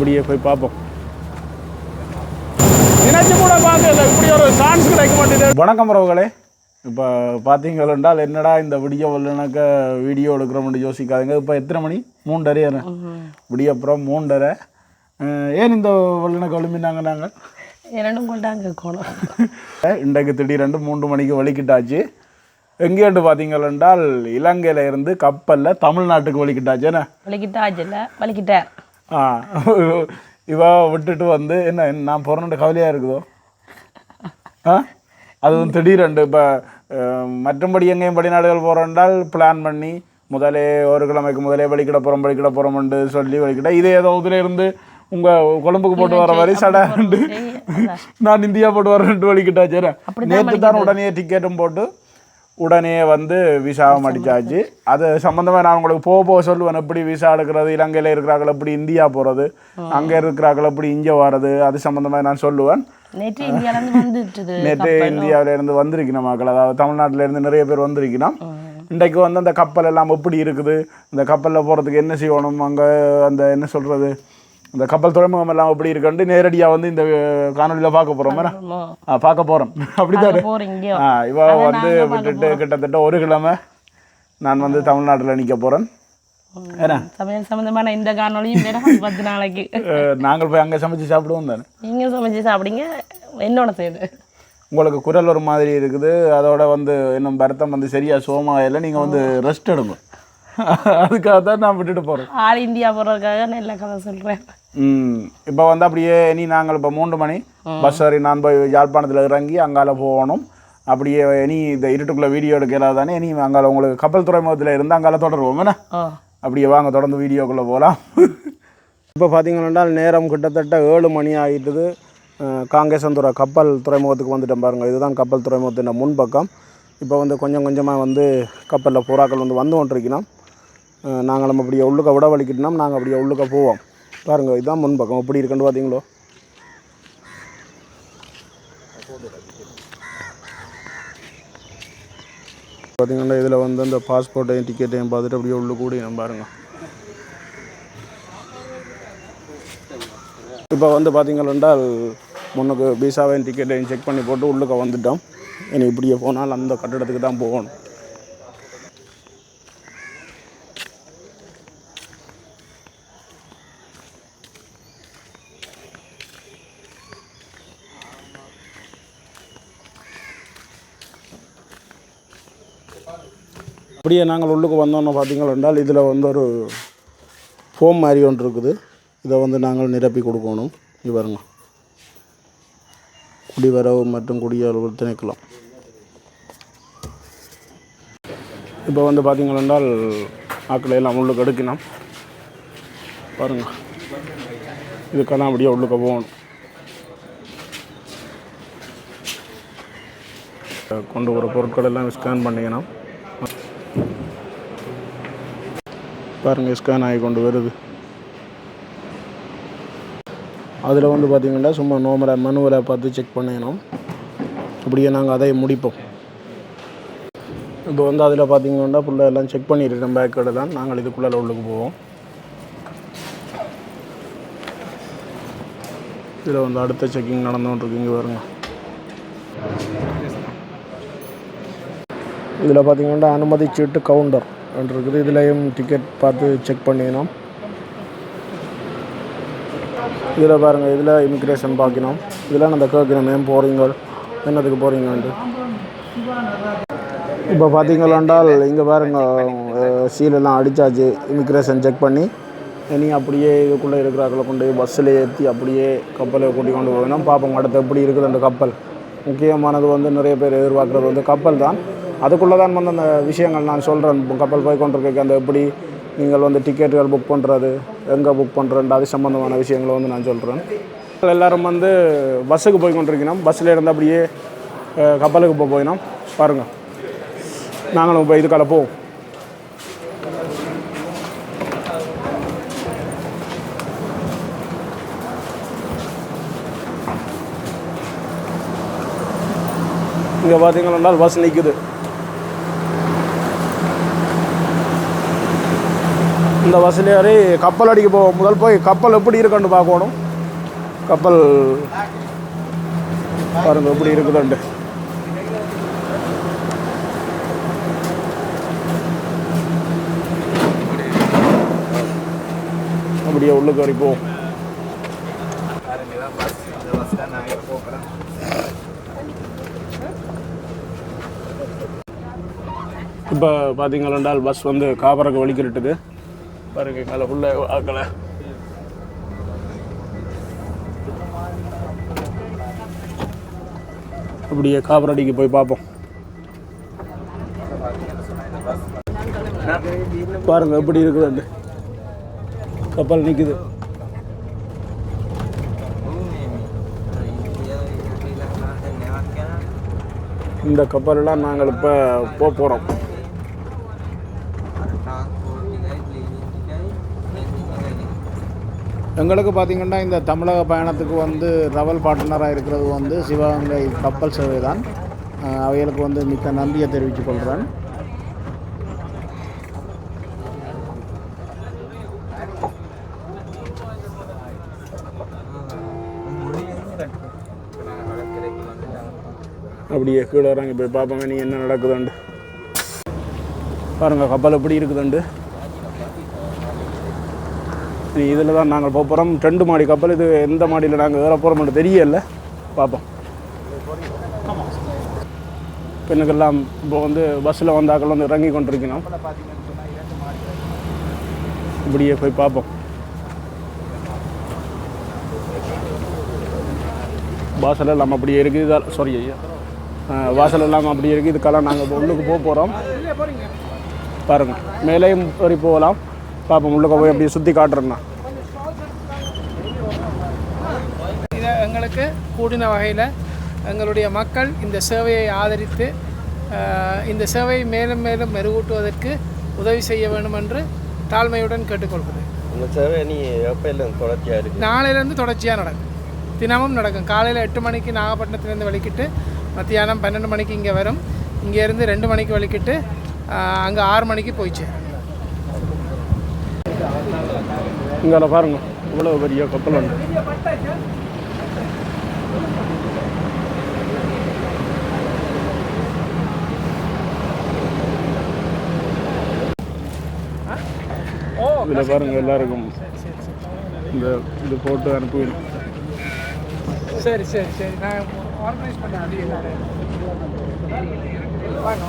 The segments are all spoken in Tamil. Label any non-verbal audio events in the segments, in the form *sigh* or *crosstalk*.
இப்படியே போய் பார்ப்போம். நினைச்சு கூட பார்க்கல இப்படி ஒரு சான்ஸ் கிடைக்க மாட்டேங்குது. வணக்கம் உறவுகளே. இப்போ பார்த்தீங்கள் என்றால் என்னடா இந்த விடிய வல்லுனக்க வீடியோ எடுக்கிறோம்னு யோசிக்காதீங்க. இப்போ எத்தனை மணி? மூன்றரை விடிய அப்புறம் மூன்றரை. ஏன் இந்த வல்லுனக்கு எழுப்பினாங்க நாங்கள்? இரண்டும் கொண்டாங்க கோணம் *laughs* இன்றைக்கு திடீரென்று மூன்று மணிக்கு வலிக்கிட்டாச்சு. எங்கேண்டு பார்த்தீங்கள் என்றால் இலங்கையில இருந்து கப்பலில் தமிழ்நாட்டுக்கு வலிக்கிட்டாச்சு. என்ன? வலிக்கிட்டா ஆச்சுல்ல வலிக்கிட்டார். ஆ இவ விட்டுட்டு வந்து என்ன நான் பிறந்த கவலையாக இருக்குதோ? ஆ? அதுவும் திடீரெண்டு இப்போ மற்றபடி எங்கேயும் வெளிநாடுகள் போகிறோண்டால் பிளான் பண்ணி முதலே ஒரு கிழமைக்கு முதலே வெளிக்கிட போகிறோம் வெளிக்கிட போகிறோம்னு சொல்லி வெளிக்கிட்ட இதே ஏதோ இதில் இருந்து உங்கள் கொழும்புக்கு போட்டு வர மாதிரி சடாண்டு நான் இந்தியா போட்டு வரேன்ட்டு வலிக்கிட்டாச்சு நேற்று தான் உடனே டிக்கெட்டும் போட்டு உடனே வந்து விசாவும் அடிச்சாச்சு. அது சம்மந்தமாக நான் உங்களுக்கு போக போக சொல்லுவேன். எப்படி விசா எடுக்கிறது இலங்கையில் இருக்கிறார்கள் எப்படி இந்தியா போகிறது அங்கே இருக்கிறார்கள் எப்படி இங்கே வர்றது அது சம்மந்தமாக நான் சொல்லுவேன். நேற்று *laughs* இந்தியாவிலேருந்து வந்திருக்கணும் மக்கள். அதாவது தமிழ்நாட்டில இருந்து நிறைய பேர் வந்திருக்கணும். இன்றைக்கு வந்து அந்த கப்பல் எல்லாம் எப்படி இருக்குது? இந்த கப்பலில் போகிறதுக்கு என்ன செய்யணும்? அங்கே அந்த என்ன சொல்கிறது இந்த கப்பல் துறைமுகம் எல்லாம் எப்படி இருக்குன்ட்டு நேரடியாக வந்து இந்த காணொலியில் பார்க்க போகிறோம் ஆ பார்க்க போகிறோம் அப்படித்தானே? ஆ இவ வந்து விட்டுட்டு கிட்டத்தட்ட ஒரு கிழமை நான் வந்து தமிழ்நாட்டில் நிற்க போகிறேன் சமையல் சம்மந்தமான இந்த காணொலியும் *laughs* பத்து நாளைக்கு. நாங்கள் போய் அங்கே சமைச்சு சாப்பிடுவோம் தானே? நீங்க சமைச்சு சாப்பிடுங்க. என்னோட சேர்ந்து உங்களுக்கு குரல் ஒரு மாதிரி இருக்குது. அதோட வந்து இன்னும் பரத்தம் வந்து சரியாக சோமாக இல்லை நீங்கள் வந்து ரெஸ்ட் எடுங்க. அதுக்காக தான் நான் விட்டுட்டு போகிறேன் ஆல் இந்தியா போகிறதுக்காக நல்ல கதை சொல்கிறேன் ம் இப்போ வந்து அப்படியே இனி நாங்கள் இப்போ மூன்று மணி. பஸ் ஏறி நான் போய் யாழ்ப்பாணத்தில் இறங்கி அங்கால போகணும். அப்படியே இனி இந்த இருட்டுக்குள்ளே வீடியோ எடுக்கிறது தானே இனி அங்கால உங்களுக்கு கப்பல் துறைமுகத்தில் இருந்து அங்கால தொடருவோம். என்ன? அப்படியே வாங்க தொடர்ந்து வீடியோக்குள்ளே போகலாம் இப்போ பார்த்தீங்கன்னா நேரம் கிட்டத்தட்ட ஏழு மணி ஆகிட்டுது காங்கேசந்துறை கப்பல் துறைமுகத்துக்கு வந்துட்டோம் பாருங்கள் இதுதான் கப்பல் துறைமுகத்தின் முன்பக்கம். இப்போ வந்து கொஞ்சம் கொஞ்சமாக வந்து கப்பலில் புறாக்கள் வந்து வந்து கொண்டிருக்கணும் நாங்கள் நம்ம அப்படியே உள்ளுக்க விட வலிக்கிட்டோம் நாங்கள் அப்படியே உள்ளுக்க போவோம். பாருங்கள் இதுதான் முன்பக்கம். எப்படி இருக்குன்னு பார்த்தீங்களோ பார்த்தீங்கன்னா இதில் வந்து அந்த பாஸ்போர்ட்டையும் டிக்கெட்டையும் பார்த்துட்டு அப்படியே உள்ள கூடி நம்ம பாருங்க. இப்போ வந்து பார்த்தீங்கன்னா முன்னுக்கு விசாவையும் டிக்கெட்டையும் செக் பண்ணி போட்டு உள்ளுக்க வந்துட்டோம். இனி இப்படியே போனால் அந்த கட்டடத்துக்கு தான் போகணும். அப்படியே நாங்கள் உள்ளுக்கு வந்தோன்னு பார்த்தீங்கள் என்றால் இதில் வந்து ஒரு ஃபோம் மாதிரி ஒன்று இருக்குது. இதை வந்து நாங்கள் நிரப்பி கொடுக்கணும். இது பாருங்க. குடிவரவு மற்றும் குடியரவு திணைக்கலாம் இப்போ வந்து பார்த்தீங்கள் என்றால் ஆக்களை எல்லாம் உள்ளுக்கு எடுக்கணும் பாருங்க. இதுக்கெல்லாம் அப்படியே உள்ளுக்க போகணும். கொண்டு வர பொருட்கள் எல்லாம் ஸ்கேன் பண்ணிக்கணும். பாருங்கள் ஸ்கேன் ஆகி கொண்டு வருது. அதில் வந்து பார்த்திங்கன்னா சும்மா நோமரை மனுவில் பார்த்து செக் பண்ணிக்கணும். அப்படியே நாங்கள் அதை முடிப்போம். இப்போ வந்து அதில் பார்த்தீங்கன்னா ஃபுல்லாக எல்லாம் செக் பண்ணியிருக்கோம் பேக்கோட தான் நாங்கள் இதுக்குள்ளே உள்ளுக்கு போவோம். இதில் வந்து அடுத்த செக்கிங் நடந்துகிட்டு இங்கே வருங்க இதில் பார்த்தீங்கன்னா அனுமதி கவுண்டர் இருக்குது இதுலேயும் டிக்கெட் பார்த்து செக் பண்ணிக்கணும். இதில் பாருங்கள் இதில் இமிக்ரேஷன் பார்க்கணும். இதெல்லாம் நம்ம கேட்கணும் ஏன் போகிறீங்க என்னத்துக்கு போகிறீங்கன்ட்டு இப்போ பார்த்தீங்களாண்டால் இங்கே பாருங்கள் சீலெல்லாம் அடித்தாச்சு இமிக்ரேஷன் செக் பண்ணி இனி அப்படியே இதுக்குள்ளே இருக்கிறாக்களை கொண்டு போய் பஸ்ஸில் ஏற்றி அப்படியே கப்பலை கூட்டி கொண்டு போகணும். பார்ப்போம் அடுத்து எப்படி இருக்குது அந்த கப்பல். முக்கியமானது வந்து நிறைய பேர் எதிர்பார்க்குறது வந்து கப்பல் தான். அதுக்குள்ளே தான் வந்து அந்த விஷயங்கள் நான் சொல்கிறேன் கப்பல் போய் கொண்டிருக்க அந்த எப்படி நீங்கள் வந்து டிக்கெட்டுகள் புக் பண்ணுறது எங்கே புக் பண்ணுறது அது சம்மந்தமான விஷயங்களை வந்து நான் சொல்கிறேன் எல்லாரும் வந்து பஸ்ஸுக்கு போய் கொண்டிருக்கணும் பஸ்ஸில் இருந்து அப்படியே கப்பலுக்கு போய் போயினோம். பாருங்கள் நாங்களும் இப்போ இதுக்கால போவோம் இங்கே பார்த்தீங்கன்னா பஸ் நிற்குது இந்த பஸ்ஸில் ஏறி கப்பல் அடிக்க போவோம் முதல் போய் கப்பல் எப்படி இருக்குன்னு பார்க்கணும். கப்பல் பாருங்க எப்படி இருக்குதுண்டு அப்படியே உள்ளுக்கு வரை போவோம் இப்போ பார்த்தீங்கன்னா பஸ் வந்து காபரக்கு வலிக்கிட்டுது பாருங்க காலை உள்ள ஆக்கலை அப்படியே காபரடிக்கு போய் பார்ப்போம். பாருங்க எப்படி இருக்குது கப்பல் நிற்குது இந்த கப்பலெலாம் நாங்கள் இப்போ போக போகிறோம். எங்களுக்கு பார்த்தீங்கன்னா இந்த தமிழக பயணத்துக்கு வந்து ரவல் பார்ட்னராக இருக்கிறது வந்து சிவகங்கை கப்பல் சேவை தான். அவைகளுக்கு வந்து மிக்க நன்றியை தெரிவித்துக் கொள்கிறேன் அப்படியே கீழே இறங்கி போய் பார்ப்போங்க நீ என்ன நடக்குதுண்டு? பாருங்கள் கப்பல் எப்படி இருக்குதுண்டு? இதில் தான் நாங்கள் போக போகிறோம் ரெண்டு மாடி கப்பல். இது எந்த மாடியில் நாங்கள் ஏற போகிறோம்னு தெரியல. பார்ப்போம் பெண்ணுக்கெல்லாம் இப்போ வந்து பஸ்ஸில் வந்தாக்கள் வந்து இறங்கி கொண்டிருக்கணும். இப்படியே போய் பார்ப்போம் வாசல் எல்லாம் அப்படியே இருக்குது இதால் சாரி ஐயா. வாசல் எல்லாம் அப்படியே இருக்குது இதுக்கெல்லாம் நாங்கள் இப்போ உள்ளுக்கு போக போகிறோம் பாருங்கள் மேலேயும் போகலாம். பார்ப்போம் உள்ளுக்கு போய் அப்படியே சுற்றி காட்டுறேன்னா இதை எங்களுக்கு கூடின வகையில் எங்களுடைய மக்கள் இந்த சேவையை ஆதரித்து இந்த சேவையை மேலும் மேலும் மெருகூட்டுவதற்கு உதவி செய்ய வேண்டும் என்று தாழ்மையுடன் கேட்டுக்கொள்கிறேன். உங்க சேவை நீ எப்போ இல்லை தொடர்ச்சியாக இருக்கு. நாளையிலேருந்து தொடர்ச்சியாக நடக்கும். தினமும் நடக்கும். காலையில் எட்டு மணிக்கு நாகப்பட்டினத்துலேருந்து வலிக்கிட்டு மத்தியானம் பன்னெண்டு மணிக்கு இங்கே வரும். இங்கேருந்து ரெண்டு மணிக்கு வலிக்கிட்டு அங்கே ஆறு மணிக்கு போயிச்சு இங்கே பாருங்க. இவ்வளோ பெரிய கப்பல் உண்டு ஓ இதில் பாருங்க எல்லாருக்கும். இந்த இது போட்டு அனுப்புவேன். சரி சரி சரி. நான் ஆர்கனைஸ் பண்ண முடியும் வாங்க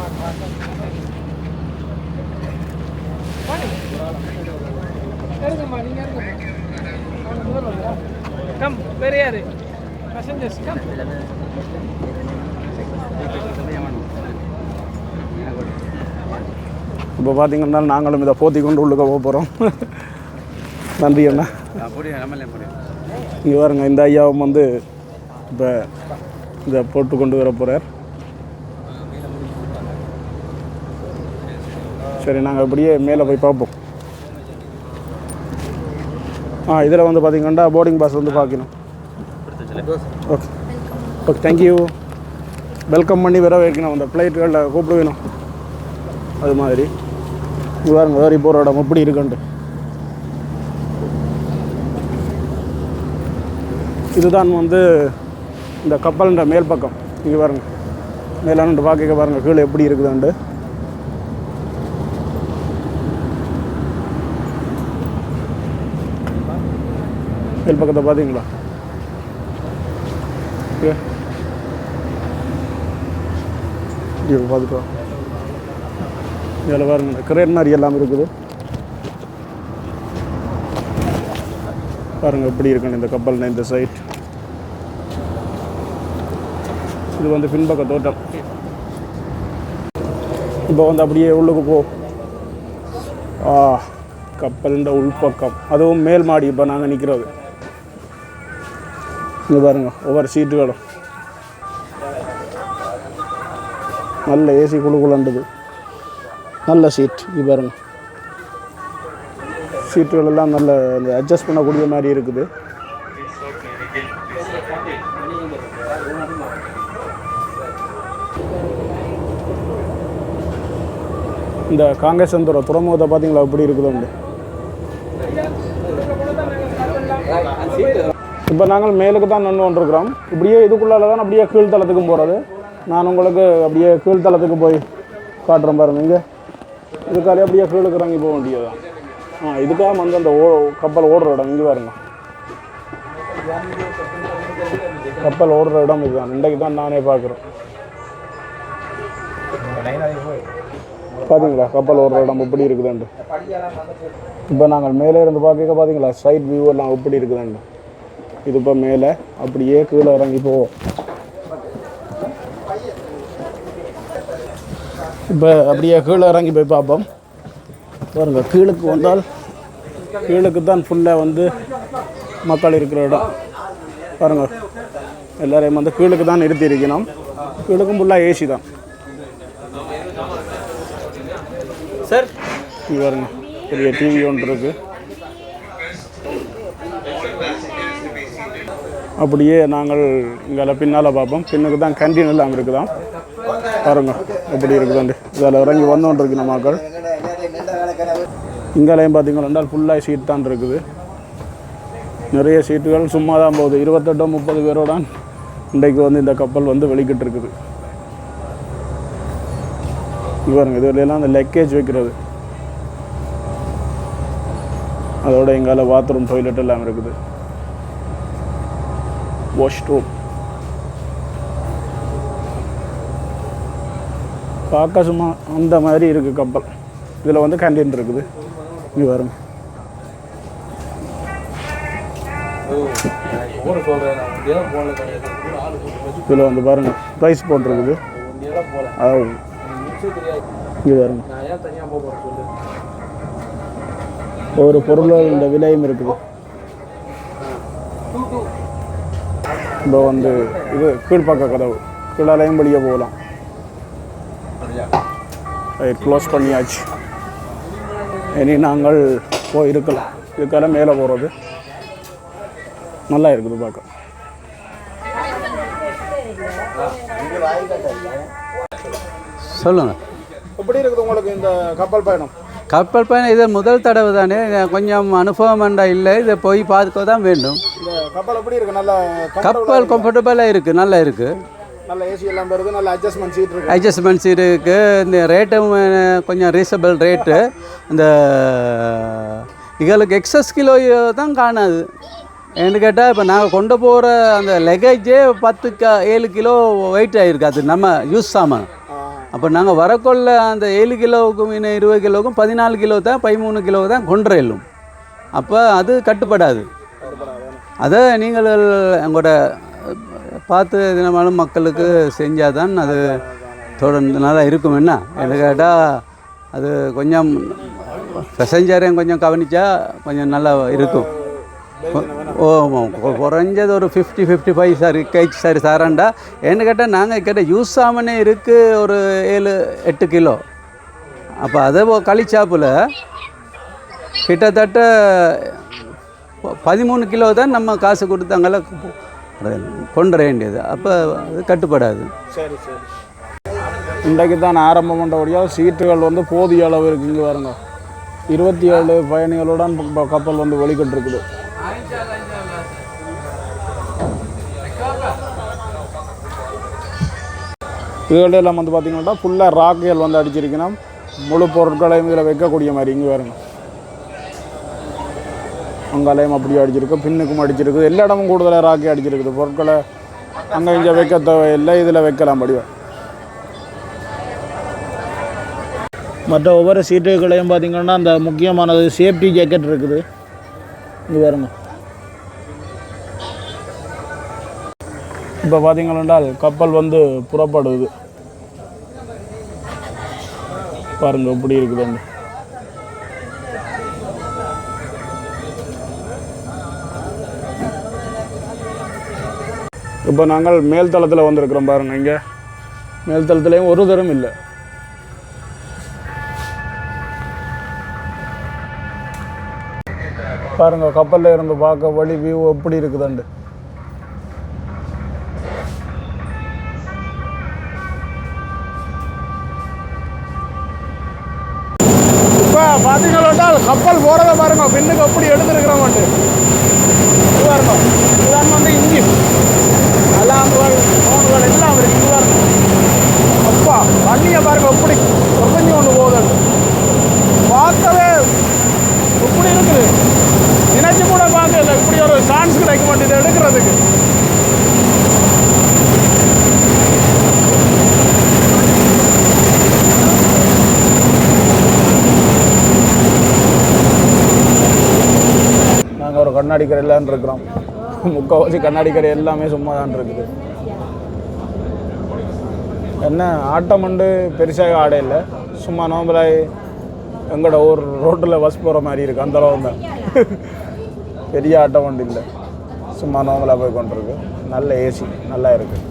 நீங்கள் முதல்ல. கம் வேறு யாரு பேசஞ்சர்ஸ் இப்போ பார்த்தீங்கன்னா நாங்களும் இதை போத்தி கொண்டு உள்ளுக்க போக போகிறோம். நன்றி அண்ணா. இங்கே பாருங்க இந்த ஐயாவும் வந்து இப்போ இதை போட்டு கொண்டு வர போகிறார் சரி நாங்கள் இப்படியே மேலே போய் பார்ப்போம். ஆ இதில் வந்து பார்த்தீங்கன்னா போர்டிங் பாஸ் வந்து பார்க்கணும். ஓகே ஓகே தேங்க்யூ வெல்கம் பண்ணி வர வைக்கணும் அந்த ஃப்ளைட்டுகளில் கூப்பிட வேணும் அது மாதிரி. இங்க பாருங்க வேறு போகிற இடம் எப்படி இருக்குன்ட்டு. இதுதான் வந்து இந்த கப்பல்ன்ற மேல் பக்கம் இங்கே பாருங்க. மேலாண்டு பார்க்க பாருங்க கீழே எப்படி இருக்குதாண்டு மேல் பக்கத்தை பார்த்தீங்களா? ஓகே. இங்கே பார்த்துட்டு வா. இதில் பாருங்க கிரேட் மாதிரி எல்லாமே இருக்குது. பாருங்க எப்படி இருக்குன்னு இந்த கப்பல் இந்த சைட் இது வந்து பின்பக்க தோட்டம். இப்போ வந்து அப்படியே உள்ளுக்கு போ. ஆ கப்பலின் உள்பக்கம். அதுவும் மேல் மாடி இப்போ நாங்கள் நிற்கிறது இங்கே பாருங்கள் ஒவ்வொரு சீட்டுகளும் நல்ல ஏசி குழு குழண்டது நல்ல சீட் இது பாருங்கள் சீட்டுகள் எல்லாம் நல்ல இந்த அட்ஜஸ்ட் பண்ணக்கூடிய மாதிரி இருக்குது இந்த காங்கேசந்துர துறைமுகத்தை பார்த்தீங்களா எப்படி இருக்குதுண்டு இப்போ நாங்கள் மேலுக்கு தான் நின்று கொண்டிருக்கிறோம். இப்படியே இதுக்குள்ளால தான் அப்படியே கீழ்த்தளத்துக்கும் போகிறது நான் உங்களுக்கு அப்படியே கீழ்த்தளத்துக்கு போய் காட்டுறேன் பாருங்க இங்கே. இதுக்காலே அப்படியே கீழுக்கு இறங்கி போக வேண்டியதுதான் ஆ இதுக்காக வந்து அந்த ஓ கப்பல் ஓடுற இடம் இங்கே பாருங்க. கப்பல் ஓடுற இடம் இதுதான் இன்றைக்கு தான் நானே பார்க்குறேன். பார்த்தீங்களா கப்பல் ஓடுற இடம் எப்படி இருக்குதுண்டு. இப்போ நாங்கள் மேலே இருந்து பார்க்க பார்த்தீங்களா சைட் வியூ எல்லாம் எப்படி இருக்குதுண்டு. இது இப்போ மேலே. அப்படியே கீழே இறங்கி போவோம் இப்போ அப்படியே கீழே இறங்கி போய் பார்ப்போம் பாருங்க கீழுக்கு வந்தால் கீழுக்கு தான் ஃபுல்லாக வந்து மக்கள் இருக்கிற இடம். பாருங்க எல்லாரையும் வந்து கீழுக்கு தான் நிறுத்தி இருக்கணும். கீழுக்கும் ஃபுல்லாக ஏசி தான். சார். பாருங்க பெரிய டிவி ஒன்று இருக்கு. அப்படியே நாங்கள் இங்கே பின்னால் பார்ப்போம். பின்னுக்கு தான் கேன்டீன் எல்லாம் இருக்குதான் பாருங்க அப்படி இருக்குதாண்டு. இதில் இறங்கி வந்தோன்னு இருக்கு நம்ம மக்கள். இங்கேலையும் பார்த்தீங்கன்னா ஃபுல்லாக சீட் தான் இருக்குது. நிறைய சீட்டுகள் சும்மா தான் போகுது. இருபத்தெட்டோ முப்பது பேரோட இன்றைக்கு வந்து இந்த கப்பல் வந்து வெளிக்கிட்டு இருக்குது பாருங்க இதுல அந்த லக்கேஜ் வைக்கிறது. அதோட எங்கால பாத்ரூம் டாய்லெட் எல்லாம் இருக்குது. ரூம் பார்க்க சும்மா அந்த மாதிரி இருக்குது கப்பல். இதில் வந்து கேண்டீன் இருக்குது. இங்கே பாருங்க. இதில் வந்து பாருங்க ப்ரைஸ் போட்டிருக்குது. இங்கே பாருங்க. ஒரு பொருளோட விலையும் இருக்குது. இப்போ வந்து இது கீழ்ப்பக்க கதவு. கீழாலையும் வெளியே போகலாம். க்ளோஸ் பண்ணியாச்சு. இனி நாங்கள் போய் இருக்கலாம் இதுக்கால மேலே போகிறது நல்லா இருக்குது பார்க்க. சொல்லுங்கள் எப்படி இருக்குது உங்களுக்கு இந்த கப்பல் பயணம்? கப்பல் பயணம் இது முதல் தடவை தானே. கொஞ்சம் அனுபவம் வேண்டா இல்லை. இதை போய் பார்க்க தான் வேண்டும். கப்பல் எப்படி இருக்கு? நல்ல கப்பல் கம்ஃபர்டபுளாக இருக்குது நல்லா இருக்குது நல்ல ஏசி எல்லாம் வருது நல்ல அட்ஜஸ்ட்மெண்ட் சீட் இருக்கு. அட்ஜஸ்ட்மெண்ட்ஸ் இருக்குது இந்த ரேட்டும் கொஞ்சம் ரீசனபிள் ரேட்டு இந்த எங்களுக்கு எக்ஸஸ் கிலோ தான் காணாது. ஏன்னு கேட்டால் இப்போ நாங்கள் கொண்டு போகிற அந்த லெகேஜே பத்து க ஏழு கிலோ வெயிட் ஆகிருக்கு அது நம்ம யூஸ் சாமான். அப்போ நாங்கள் வரக்கொள்ள அந்த ஏழு கிலோவுக்கும் இன்னும் இருபது கிலோவுக்கும் பதினாலு கிலோ தான் பதிமூணு கிலோ தான் கொண்டு எல்லும் அப்போ அது கட்டுப்படாது. அதை நீங்கள் எங்களோட பார்த்து தினமாலும் மக்களுக்கு செஞ்சால் தான் அது தொடர்ந்து நல்லா இருக்கும். என்ன? என்ன கேட்டால் அது கொஞ்சம் பெசஞ்சரையும் கொஞ்சம் கவனித்தா கொஞ்சம் நல்லா இருக்கும். குறைஞ்சது ஒரு fifty fifty five sir gauge sir சாராண்டா. ஏன்னு கேட்டால் நாங்கள் கிட்ட யூஸ் ஆமனே இருக்குது ஒரு ஏழு எட்டு கிலோ. அப்போ அதை ஒ- கிட்டத்தட்ட பதிமூணு கிலோ தான் நம்ம காசு கொடுத்தாங்கள கொண்டு வர வேண்டியது. அப்போ அது கட்டுப்படாது. சரி சரி. இன்றைக்கு தான் ஆரம்பம் பண்ணுறபடியாக சீட்டுகள் வந்து போதிய அளவு இருக்குது இங்கே வருங்க இருபத்தி ஏழு பயணிகளுடன் கப்பல் வந்து வெளிக்கிட்டு இருக்குது இதுகளில் எல்லாம் வந்து பார்த்தீங்கன்னா ஃபுல்லாக ராக்குகள் வந்து அடிச்சிருக்கணும். முழு பொருட்களையும் இதில் வைக்கக்கூடிய மாதிரி இங்கே பாருங்க. அங்காலையும் அப்படியே அடிச்சிருக்கு பின்னுக்கும் அடிச்சிருக்குது. எல்லா இடமும் கூடுதலாக ராக்கி அடிச்சிருக்குது. பொருட்களை அங்கே இங்கே வைக்க தேவையில்லை இதில் வைக்கலாம் படிவா மற்ற ஒவ்வொரு சீட்டுகளையும் பார்த்தீங்கன்னா அந்த முக்கியமானது சேஃப்டி ஜாக்கெட் இருக்குது. இது பாருங்க. இப்போ பார்த்தீங்களென்றால் கப்பல் வந்து புறப்படுது. பாருங்க எப்படி இருக்குதுன்னு இப்போ நாங்கள் மேல்தளத்தில் வந்திருக்கிறோம் பாருங்க இங்கே. மேல்தளத்துலேயும் ஒரு தரம் இல்லை. பாருங்க கப்பலில் இருந்து பார்க்க வழி வியூ எப்படி இருக்குதுண்டு. இப்போ பார்த்தீங்கன்னா கப்பல் போகிறத பாருங்க பின்னுக்கு எப்படி எடுத்துருக்கிறோம் பாருங்க இதுதான் வந்து இன்ஜின் அலாம்புகள் ஃபோன்கள் எல்லாம் இருக்கு இங்கே பாருங்க அப்பா வண்டியை பாருங்க எப்படி உடஞ்சி கொண்டு போகுது பார்க்கவே இப்படி இருக்குது நினைச்சு கூட பார்க்கல இப்படி ஒரு சான்ஸ் கிடைக்க மாட்டேது எடுக்கிறதுக்கு நாங்கள் ஒரு கண்ணாடி கரையிலான் இருக்கிறோம். முக்கால்வாசி கண்ணாடி கரை எல்லாமே சும்மா தான் இருக்குது. என்ன ஆட்டம் உண்டு பெருசாக ஆட இல்லை. சும்மா நோம்பலாய் எங்களோட ஊர் ரோட்டில் பஸ் போகிற மாதிரி இருக்குது அந்த அளவு தான். பெரிய ஆட்டம் உண்டு இல்லை. சும்மா நோம்பலாக போய் கொண்டிருக்கு. நல்ல ஏசி நல்லா இருக்குது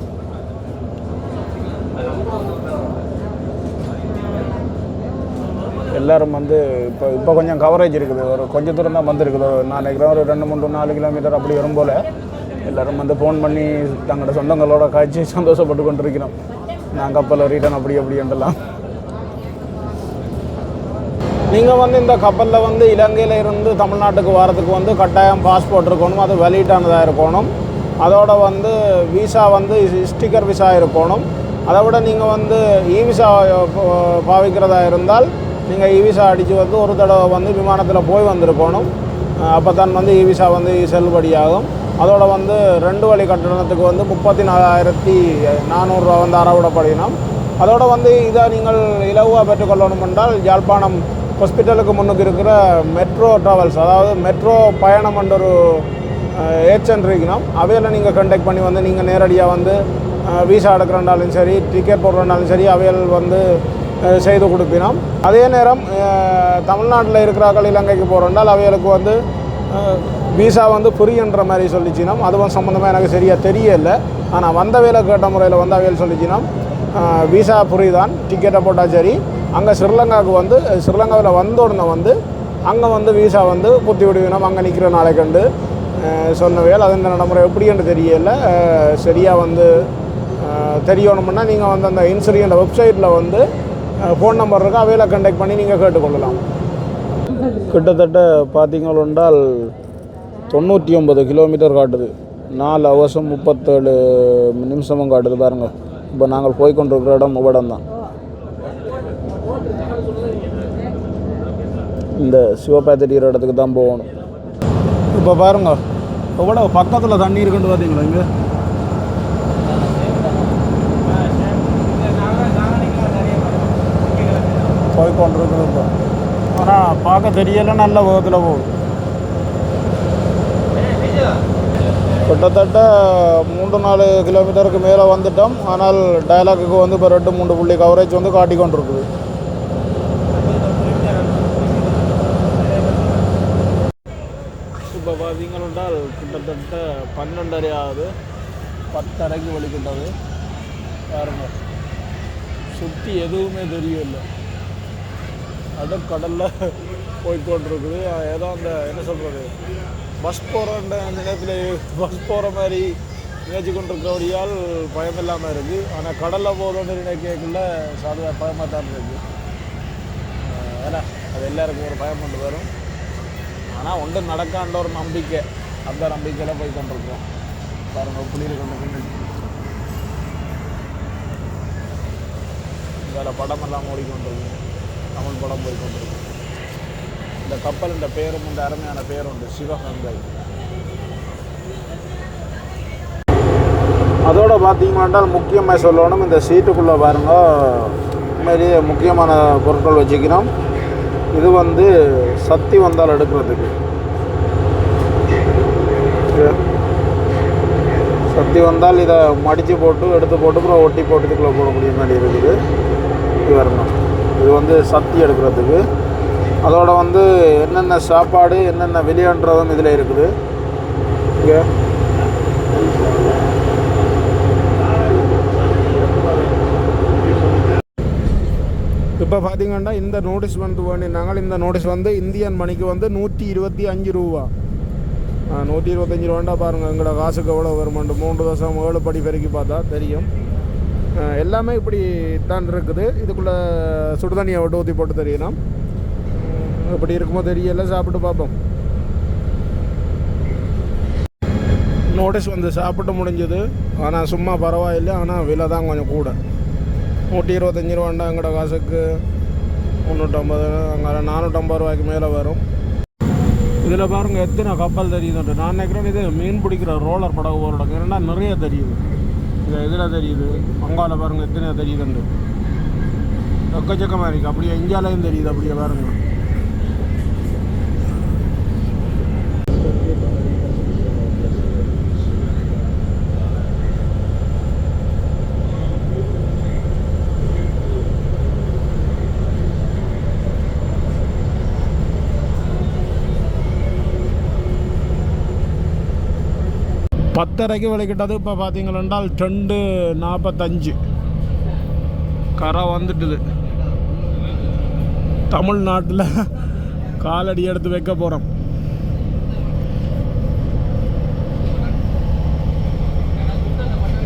எல்லோரும் வந்து இப்போ இப்போ கொஞ்சம் கவரேஜ் இருக்குது. ஒரு கொஞ்சம் தூரம் தான் வந்திருக்குது. ஒரு நான் நினைக்கிறேன் ஒரு ரெண்டு மூணு நாலு கிலோமீட்டர் அப்படி வரும் போல். எல்லோரும் வந்து ஃபோன் பண்ணி தங்களோட சொந்தங்களோட காய்ச்சி சந்தோஷப்பட்டு கொண்டிருக்கிறோம். நான் கப்பலில் ரிட்டர்ன் அப்படி அப்படி என்றெல்லாம். நீங்கள் வந்து இந்த கப்பலில் வந்து இலங்கையில் இருந்து தமிழ்நாட்டுக்கு வரதுக்கு வந்து கட்டாயம் பாஸ்போர்ட் இருக்கணும். அது வெளியிட்டானதாக இருக்கணும். அதோட வந்து விசா வந்து ஸ்டிக்கர் விசா இருக்கணும். அதை விட நீங்கள் வந்து இ விசா பாவிக்கிறதா இருந்தால் நீங்கள் இ விசா அடித்து வந்து ஒரு தடவை வந்து விமானத்தில் போய் வந்திருக்கணும். அப்போ தான் வந்து இ விசா வந்து செல்லுபடியாகும். அதோட வந்து ரெண்டு வழி கட்டணத்துக்கு வந்து முப்பத்தி நாலாயிரத்தி நானூறுரூவா வந்து அறவிடப்படினோம் அதோட வந்து இதை நீங்கள் இலவாக பெற்றுக்கொள்ளணும் என்றால் யாழ்ப்பாணம் ஹாஸ்பிட்டலுக்கு முன்னுக்கு இருக்கிற மெட்ரோ ட்ராவல்ஸ் அதாவது மெட்ரோ பயணம் என்ற ஒரு ஏஜென்ட் இருக்கணும். அவையில் நீங்கள் கண்டெக்ட் பண்ணி வந்து நீங்கள் நேரடியாக வந்து விசா எடுக்கிறனாலும் சரி டிக்கெட் போடுறனாலும் சரி அவைகள் வந்து செய்து கொடுப்பினோம். அதே நேரம் தமிழ்நாட்டில் இருக்கிறார்கள் இலங்கைக்கு போகிறோம்னால் அவைகளுக்கு வந்து விசா வந்து புரியுன்ற மாதிரி சொல்லிச்சினோம். அதுவும் சம்மந்தமாக எனக்கு சரியாக தெரியல. ஆனால் வந்த வேலை கேட்ட முறையில் வந்து அவையில் சொல்லிச்சினோம். விசா புரியுதான் டிக்கெட்டை போட்டால் சரி. அங்கே ஸ்ரீலங்காவுக்கு வந்து ஸ்ரீலங்காவில் வந்த வந்து அங்கே வந்து விசா வந்து குத்தி விடுவினோம். அங்கே நிற்கிற நாளை கண்டு அஹ், அது இந்த நடைமுறை எப்படின்னு தெரியல. சரியாக வந்து தெரியணும்னா நீங்கள் வந்து அந்த இன்சூரியன் வெப்சைட்டில் வந்து ஃபோன் நம்பர் இருக்குது அவையில் கண்டெக்ட் பண்ணி நீங்கள் கேட்டுக்கொள்ளலாம். கிட்டத்தட்ட பார்த்தீங்களென்றால் தொண்ணூற்றி ஒன்பது கிலோமீட்டர் காட்டுது. நாலு அவசரம் முப்பத்தேழு நிமிஷமும் காட்டுது பாருங்க. இப்போ நாங்கள் போய் கொண்டிருக்கிற இடம் இடம் தான் இந்த சிவபாத்திரிக்கிற இடத்துக்கு தான் போகணும். இப்போ பாருங்க எவ்வளோ பக்கத்தில் தண்ணி இருக்குன்னு பார்த்தீங்களா இங்கே? இப்போ ஆனால் பார்க்க தெரியல நல்ல விதத்தில் போகுது. கிட்டத்தட்ட மூன்று நாலு கிலோமீட்டருக்கு மேலே வந்துட்டோம். ஆனால் டயலாக்குக்கு வந்து இப்போ ரெண்டு மூணு புள்ளி கவரேஜ் வந்து காட்டி கொண்டிருக்குது. இப்போ பார்த்தீங்கன்னால் கிட்டத்தட்ட பன்னெண்டரை ஆகுது. பத்தரைக்கு வலிக்கிட்டது பாருங்க. சுற்றி எதுவுமே தெரியல கடலில் போய்கொண்டிருக்குது ஏதோ அந்த என்ன சொல்கிறது பஸ் போகிற நேரத்தில் பஸ் போகிற மாதிரி நினைச்சு கொண்டிருக்கிறபடியால் பயம் இல்லாமல் இருக்குது ஆனால் கடலில் போகிறோன்னு நினைக்கல சாதாரண பயமாக தான் இருக்குது ஏன்னா அது எல்லாருக்கும் ஒரு பயம் கொண்டு வரும். ஆனால் ஒன்றும் நடக்கான்ற ஒரு நம்பிக்கை. அந்த நம்பிக்கையில் போய் கொண்டிருக்கோம் பாருங்கள் புள்ளியில் கொண்டு பின்னாடி. இதில் படமெல்லாம் ஓடிக்கொண்டிருக்கு தமிழ் படம் போய் இந்த கப்பல் இந்த பேரும் இந்த அருமையான பேர் உண்டு சிவகங்கை. அதோட பார்த்தீங்கன்னா முக்கியமாக சொல்லணும் இந்த சீட்டுக்குள்ளே பாருங்க. உண்மையிலேயே முக்கியமான பொருட்கள் வச்சுக்கிறோம் இது வந்து சக்தி வந்தால் எடுக்கிறதுக்கு. சக்தி வந்தால் இதை மடித்து போட்டு எடுத்து போட்டு அப்புறம் ஒட்டி போட்டுக்குள்ளே போடக்கூடிய மாதிரி இருக்குது. இது வரணும். இது வந்து சக்தி எடுக்கிறதுக்கு. அதோட வந்து என்னென்ன சாப்பாடு என்னென்ன வெளியன்றதும் இதில் இருக்குது. இங்கே. இப்போ பார்த்தீங்கன்னா இந்த நோட்டீஸ் வந்து வேண்டினாங்க இந்த நோட்டீஸ் வந்து இந்தியன் மணிக்கு வந்து நூற்றி இருபத்தி அஞ்சு ரூபா. நூற்றி இருபத்தஞ்சி ரூபாண்டா பாருங்கள் எங்களோட காசுக்கு எவ்வளோ வருமாண்டு மூன்று தசம் ஏழு படி பெருக்கி பார்த்தா தெரியும். எல்லாமே இப்படி தான் இருக்குது. இதுக்குள்ளே சுடுதண்ணியை விட்டு ஊற்றி போட்டு தெரியணும். இப்படி இருக்குமோ தெரியல சாப்பிட்டு பார்ப்போம். நோட்டீஸ் வந்து சாப்பிட்டு முடிஞ்சது. ஆனால் சும்மா பரவாயில்லை. ஆனால் விலை தான் கொஞ்சம் கூட. நூற்றி இருபத்தஞ்சி ரூபாண்டா எங்கட காசுக்கு. முந்நூற்றம்பது அங்கே நானூற்றம்பது ரூபாய்க்கு மேலே வரும். இதில் பாருங்கள் எத்தனை கப்பல் தெரியுதுன்ட்டு. நான் நினைக்கிறேன் இது மீன் பிடிக்கிற ரோலர் படகு போகிற ஏன்னா நிறைய தெரியுது. இது இதில் தெரியுது. அங்கால பாருங்கள் எத்தனை தெரியுதுண்டு. எக்கச்சக்கமாக இருக்குது அப்படியே இந்தியாலையும் தெரியுது அப்படியே பாருங்க. பத்தரைக்கு விளக்கிட்டது இப்போ பார்த்தீங்களென்றால் ரெண்டு நாற்பத்தஞ்சு கரை வந்துட்டுது. தமிழ்நாட்டில் காலடி எடுத்து வைக்க போகிறோம்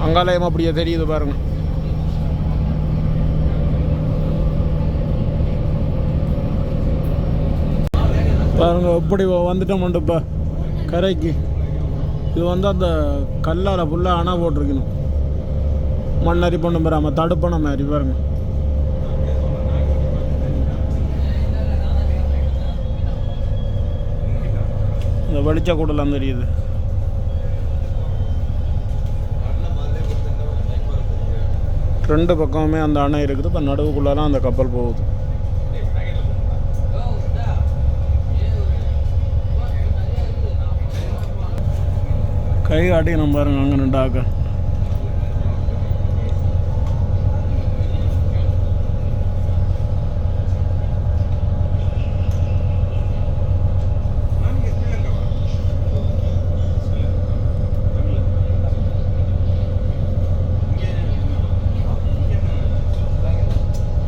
அங்காலயம் அப்படியே தெரியுது பாருங்க. பாருங்க எப்படி வந்துட்டோம் இப்போ கரைக்கு. இது வந்து அந்த கல்லால் ஃபுல்லாக அணை போட்டிருக்கணும். மண்ணரி பண்ண மாதிரி தடுப்பணம் மாதிரி பாருங்க. இந்த வெளிச்ச கூடலாம் தெரியுது. ரெண்டு பக்கமுமே அந்த அணை இருக்குது. இப்போ நடுவுக்குள்ளெல்லாம் அந்த கப்பல் போகுது. கை காட்டிக்கணும் பாருங்க அங்கே நின்றாக்க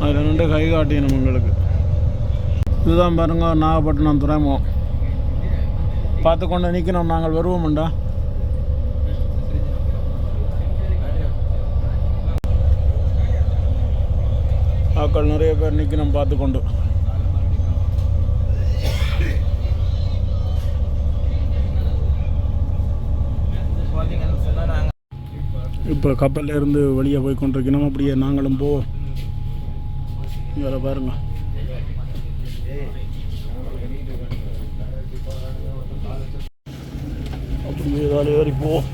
அதில் கை காட்டியணும் உங்களுக்கு இதுதான் பாருங்க நாகப்பட்டினம் துறைமுகம் பார்த்து கொண்டு நிற்கணும் நாங்கள் வருவோம்டா ஆக்கள் நிறைய பேர் நிற்கணும் பார்த்து கொண்டு இப்போ கப்பலில் இருந்து வெளியே போய் கொண்டிருக்கணும். அப்படியே நாங்களும் போவோம் வேறு பாருங்க. அப்படியே ஏதாவது ஏறி போவோம்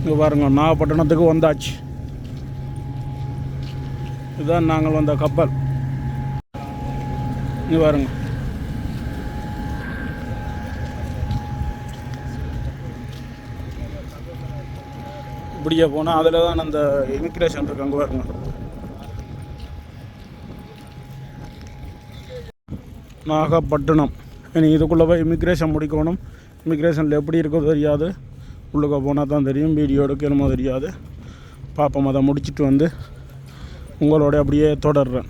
இங்கே பாருங்க நாகப்பட்டினத்துக்கு வந்தாச்சு. இதுதான் நாங்கள் வந்த கப்பல். இங்கே பாருங்க. இப்படியே போனால் அதில் தான் அந்த இமிக்ரேஷன் இருக்கு அங்கே பாருங்க. நாகப்பட்டினம். இனி இதுக்குள்ளே போய் இமிக்ரேஷன் முடிக்கணும். இமிக்ரேஷனில் எப்படி இருக்கோ தெரியாது. உள்ளுக்க போனால் தான் தெரியும் வீடியோ எடுக்கணுமோ தெரியாது. பாப்போம் அதை முடிச்சுட்டு வந்து உங்களோட அப்படியே தொடர்றேன்.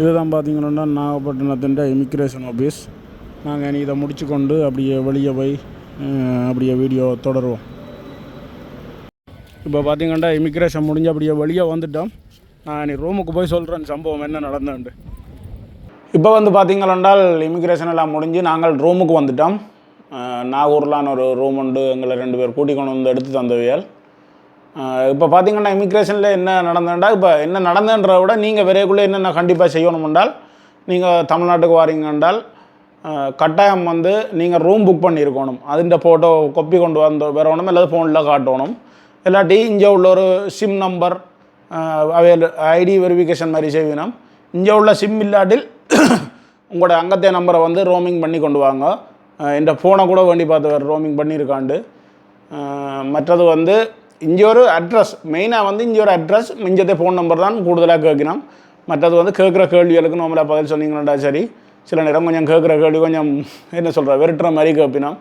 இதுதான் பார்த்தீங்கன்னா நாகப்பட்டினத்தின் இமிக்ரேஷன் ஆஃபீஸ் நாங்கள் இனி இதை முடிச்சு கொண்டு அப்படியே வெளியே போய் அப்படியே வீடியோ தொடருவோம். இப்போ பார்த்தீங்கன்னா இமிக்ரேஷன் முடிஞ்சு அப்படியே வெளியே வந்துட்டோம். நான் இனி ரூமுக்கு போய் சொல்கிறேன் சம்பவம் என்ன நடந்தேன்ட்டு இப்போ வந்து பார்த்தீங்களென்றால் இமிக்ரேஷன் எல்லாம் முடிஞ்சு நாங்கள் ரூமுக்கு வந்துட்டோம். நாகூர்லான்னு ஒரு ரூம் உண்டு. எங்களை ரெண்டு பேர் கூட்டிக் கொண்டு வந்து எடுத்து தந்தவியல். இப்போ பார்த்தீங்கன்னா இமிக்ரேஷனில் என்ன நடந்ததுண்டா இப்போ என்ன நடந்ததுன்றத விட நீங்கள் விரைவுக்குள்ளே என்னென்ன கண்டிப்பாக செய்யணும் என்றால் நீங்கள் தமிழ்நாட்டுக்கு வாரீங்க என்றால் கட்டாயம் வந்து நீங்கள் ரூம் புக் பண்ணியிருக்கணும். அதிൻ്റെ ஃபோட்டோ கொப்பி கொண்டு வந்து வரணும் இல்லாத ஃபோனில் காட்டணும். இல்லாட்டி இங்கே உள்ள ஒரு சிம் நம்பர் அவையில் ஐடி வெரிஃபிகேஷன் மாதிரி செய்வினோம் இங்கே உள்ள சிம் இல்லாட்டில் *coughs* உங்களோட அங்கத்தே நம்பரை வந்து ரோமிங் பண்ணி கொண்டு வாங்க. இந்த ஃபோனை கூட வேண்டி பார்த்து ரோமிங் பண்ணியிருக்காண்டு. மற்றது வந்து இங்கே ஒரு அட்ரஸ் மெயினாக வந்து இங்கே ஒரு அட்ரஸ் மிஞ்சத்தை ஃபோன் நம்பர் தான் கூடுதலாக கேட்கணும். மற்றது வந்து கேட்குற கேள்விகளுக்கு நம்மளா பதில் சொன்னீங்கன்னா சரி. சில நேரம் கொஞ்சம் கேட்குற கேள்வி கொஞ்சம் என்ன சொல்கிற வெறுட்டுற மாதிரி கேட்பினோம்.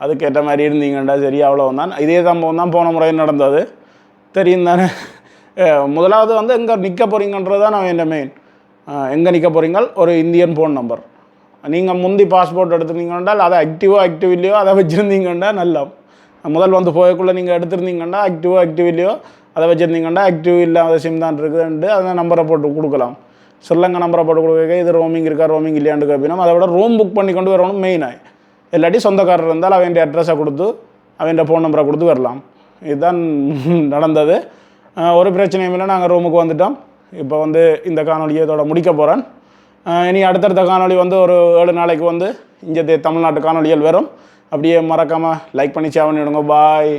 அதுக்கேற்ற மாதிரி இருந்தீங்கண்டா சரி அவ்வளோதான் இதே சம்பவம் தான் போன முறை நடந்தது. தெரியும் தானே. முதலாவது வந்து எங்கே நிற்க போகிறீங்கன்றது தான் நான் என் மெயின் எங்கே நிற்க போகிறீங்க ஒரு இந்தியன் ஃபோன் நம்பர் நீங்கள் முந்தி பாஸ்போர்ட் எடுத்துருந்தீங்கன்னா அதை ஆக்டிவோ ஆக்டிவ் இல்லையோ அதை வச்சுருந்தீங்கன்னா நல்லா முதல் வந்து போகக்குள்ளே நீங்கள் எடுத்திருந்தீங்கன்னா ஆக்டிவோ ஆக்டிவ் இல்லையோ அதை வச்சுருந்தீங்கன்னா ஆக்டிவ் இல்லாத சிம் தான் இருக்குதுன்ட்டு அந்த நம்பரை போட்டு கொடுக்கலாம். ஸ்ரீலங்கா நம்பரை போட்டு கொடுக்க இது ரோமிங் இருக்கா ரோமிங் இல்லையான்னு கேட்பினோம் அதை விட ரூம் புக் பண்ணி கொண்டு வரணும் மெயினாக இல்லாட்டி சொந்தக்காரர் இருந்தால் அவன் அட்ரஸை கொடுத்து அவன் ஃபோன் நம்பரை கொடுத்து வரலாம். இதுதான் நடந்தது. ஒரு பிரச்சனையும் இல்லை நாங்கள் ரூமுக்கு வந்துட்டோம். இப்போ வந்து இந்த காணொலியை இதோட முடிக்க போகிறேன் இனி அடுத்தடுத்த காணொளி வந்து ஒரு ஏழு நாளைக்கு வந்து இங்கே தமிழ்நாட்டு காணொளிகள் வரும். அப்படியே மறக்காமல் லைக் பண்ணி சேவன் விடுங்க பாய்